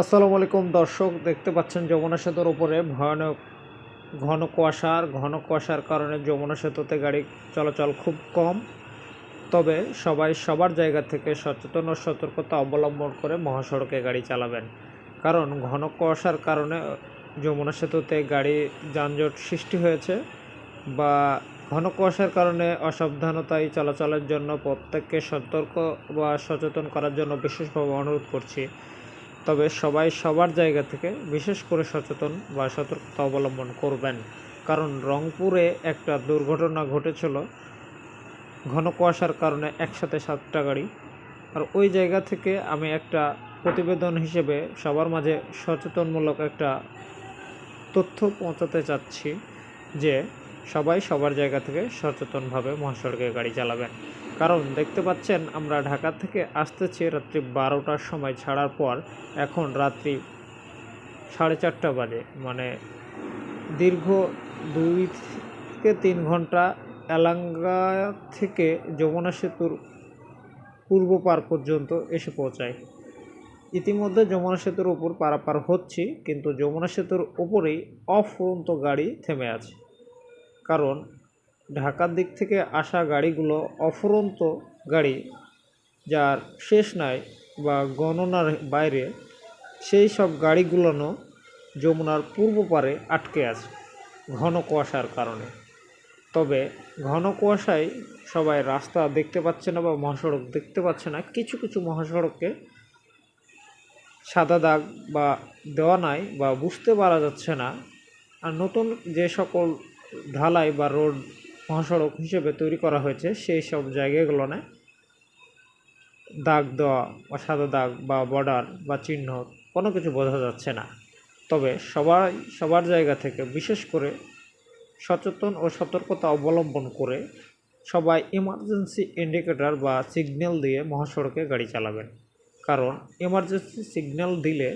আসসালামু আলাইকুম, দর্শক, দেখতে পাচ্ছেন যমুনা সেতুর উপরে ভয়ানক ঘন কুয়াশার ঘন কুয়াশার কারণে যমুনা সেতুতে গাড়ি চলাচল খুব কম। তবে সবাই সবার জায়গা থেকে সচেতন ও সতর্কতা অবলম্বন করে মহাসড়কে গাড়ি চালাবেন। কারণ ঘন কুয়াশার কারণে যমুনা সেতুতে গাড়ি যানজট সৃষ্টি হয়েছে বা ঘন কুয়াশার কারণে অসাবধানতায় চলাচলের জন্য প্রত্যেককে সতর্ক বা সচেতন করার জন্য বিশেষভাবে অনুরোধ করছি। তবে সবাই সবার জায়গা থেকে বিশেষ করে সচেতন বা সতর্কতা অবলম্বন করবেন। কারণ রংপুরে একটা দুর্ঘটনা ঘটেছিল, ঘন কুয়াশার কারণে একসাথে সাতটা গাড়ি। আর ওই জায়গা থেকে আমি একটা প্রতিবেদন হিসেবে সবার মাঝে সচেতনমূলক একটা তথ্য পৌঁছাতে চাচ্ছি যে সবাই সবার জায়গা থেকে সচেতনভাবে মহাসড়কে গাড়ি চালাবেন। কারণ দেখতে পাচ্ছেন, আমরা ঢাকা থেকে আসতেছি রাত্রি বারোটার সময় ছাড়ার পর এখন রাত্রি সাড়ে চারটা বাজে। মানে দীর্ঘ দুই থেকে তিন ঘণ্টা এলাঙ্গা থেকে যমুনা সেতুর পূর্ব পার পর্যন্ত এসে পৌঁছায়। ইতিমধ্যে যমুনা সেতুর উপর পারাপার হচ্ছি, কিন্তু যমুনা সেতুর উপরেই অফুরন্ত গাড়ি থেমে আছে। কারণ ঢাকার দিক থেকে আসা গাড়িগুলো অফুরন্ত গাড়ি, যার শেষ নাই বা গণনার বাইরে সেই সব গাড়িগুলোনও যমুনার পূর্ব পারে আটকে আছে ঘন কুয়াশার কারণে। তবে ঘন কুয়াশায় সবাই রাস্তা দেখতে পাচ্ছে না বা মহাসড়ক দেখতে পাচ্ছে না। কিছু কিছু মহাসড়কে সাদা দাগ বা দেওয়া নাই বা বুঝতে পারা যাচ্ছে না। আর নতুন যে সকল ঢালাই বা রোড মহাসড়ক হিসেবে তৈরি করা হয়েছে। সেই সব জায়গাগুলোনে দাগ দেওয়া বা সাদা দাগ বা বর্ডার বা চিহ্ন কোনো কিছু বোঝা যাচ্ছে না। তবে সবাই, সবার জায়গা থেকে বিশেষ করে সচেতন ও সতর্কতা অবলম্বন করে সবাই ইমার্জেন্সি ইন্ডিকেটর বা সিগন্যাল দিয়ে মহাসড়কে গাড়ি চালাবেন। কারণ ইমার্জেন্সি সিগন্যাল দিলে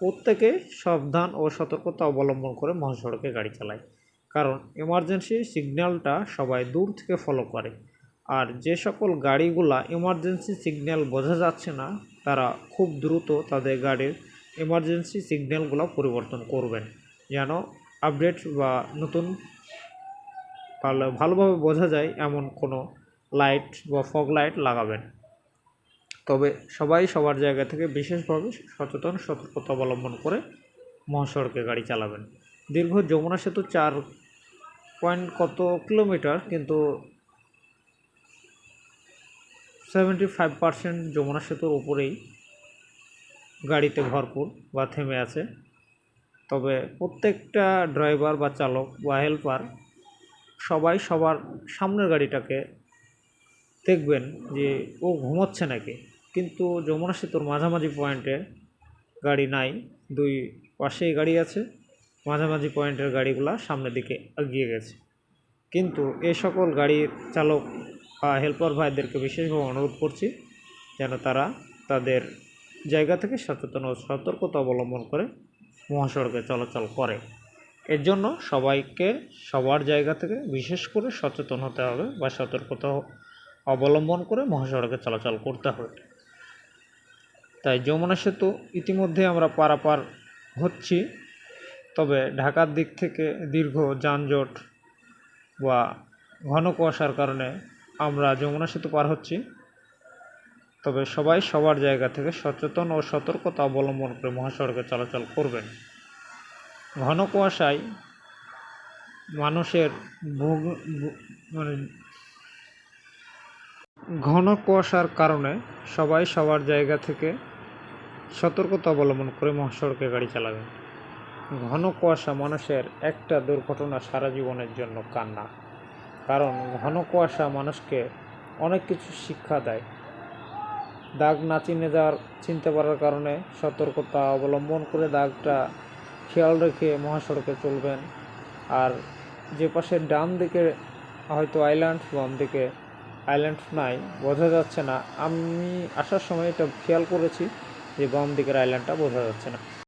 প্রত্যেকে সাবধান ও সতর্কতা অবলম্বন করে মহাসড়কে গাড়ি চালায়। কারণ এমার্জেন্সি সিগন্যালটা সবাই দূর থেকে ফলো করে। আর যে সকল গাড়িগুলা এমার্জেন্সি সিগন্যাল বোঝা যাচ্ছে না, তারা খুব দ্রুত তাদের গাড়ির এমার্জেন্সি সিগন্যালগুলো পরিবর্তন করবেন। যেন আপডেট বা নতুন ভালো ভালোভাবে বোঝা যায় এমন কোনো লাইট বা ফগ লাইট লাগাবেন। তবে সবাই সবার জায়গা থেকে বিশেষভাবে সচেতন, সতর্কতা অবলম্বন করে মহাসড়কে গাড়ি চালাবেন। দীর্ঘ যমুনা সেতু চার পয়েন্ট কত কিলোমিটার? কিন্তু সেভেন্টি ফাইভ পার্সেন্ট যমুনা সেতুর উপরেই গাড়িতে ভরপুর বা থেমে আছে। তবে প্রত্যেকটা ড্রাইভার বা চালক বা হেল্পার সবাই সবার সামনের গাড়িটাকে দেখবেন যে ও ঘুমোচ্ছে নাকি। কিন্তু যমুনা সেতুর মাঝামাঝি পয়েন্টে গাড়ি নাই, দুই পাশেই গাড়ি আছে। মাঝামাঝি পয়েন্টের গাড়িগুলো সামনের দিকে এগিয়ে গেছে। কিন্তু এ সকল গাড়ির চালক বা হেল্পার ভাইদেরকে বিশেষভাবে অনুরোধ করছি যেন তারা তাদের জায়গা থেকে সচেতন ও সতর্কতা অবলম্বন করে মহাসড়কে চলাচল করে। এর জন্য সবাইকে সবার জায়গা থেকে বিশেষ করে সচেতন হতে হবে বা সতর্কতা অবলম্বন করে মহাসড়কে চলাচল করতে হবে। তাই যমুনা সেতু ইতিমধ্যে আমরা পারাপার হচ্ছি। তবে ঢাকার দিক থেকে দীর্ঘ যানজট বা ঘন কুয়াশার কারণে আমরা যমুনা সেতু পার হচ্ছি। তবে সবাই সবার জায়গা থেকে সচেতন ও সতর্কতা অবলম্বন করে মহাসড়কে চলাচল করবেন। ঘন কুয়াশায় মানুষের ভোগ মানে ঘন কুয়াশার কারণে সবাই সবার জায়গা থেকে সতর্কতা অবলম্বন করে মহাসড়কে গাড়ি চালাবেন। ঘন কুয়াশা মানুষের একটা দুর্ঘটনা সারা জীবনের জন্য কান্না। কারণ ঘন কুয়াশা মানুষকে অনেক কিছু শিক্ষা দেয়। দাগ না চিনে যাওয়ার, চিনতে পারার কারণে সতর্কতা অবলম্বন করে দাগটা খেয়াল রেখে মহাসড়কে চলবেন। আর যে পাশে ডান দিকে হয়তো আইল্যান্ড বাম দিকে আইল্যান্ড নাই, বোঝা যাচ্ছে না। আমি আসার সময় এটা খেয়াল করেছি যে বাম দিকের আইল্যান্ডটা বোঝা যাচ্ছে না।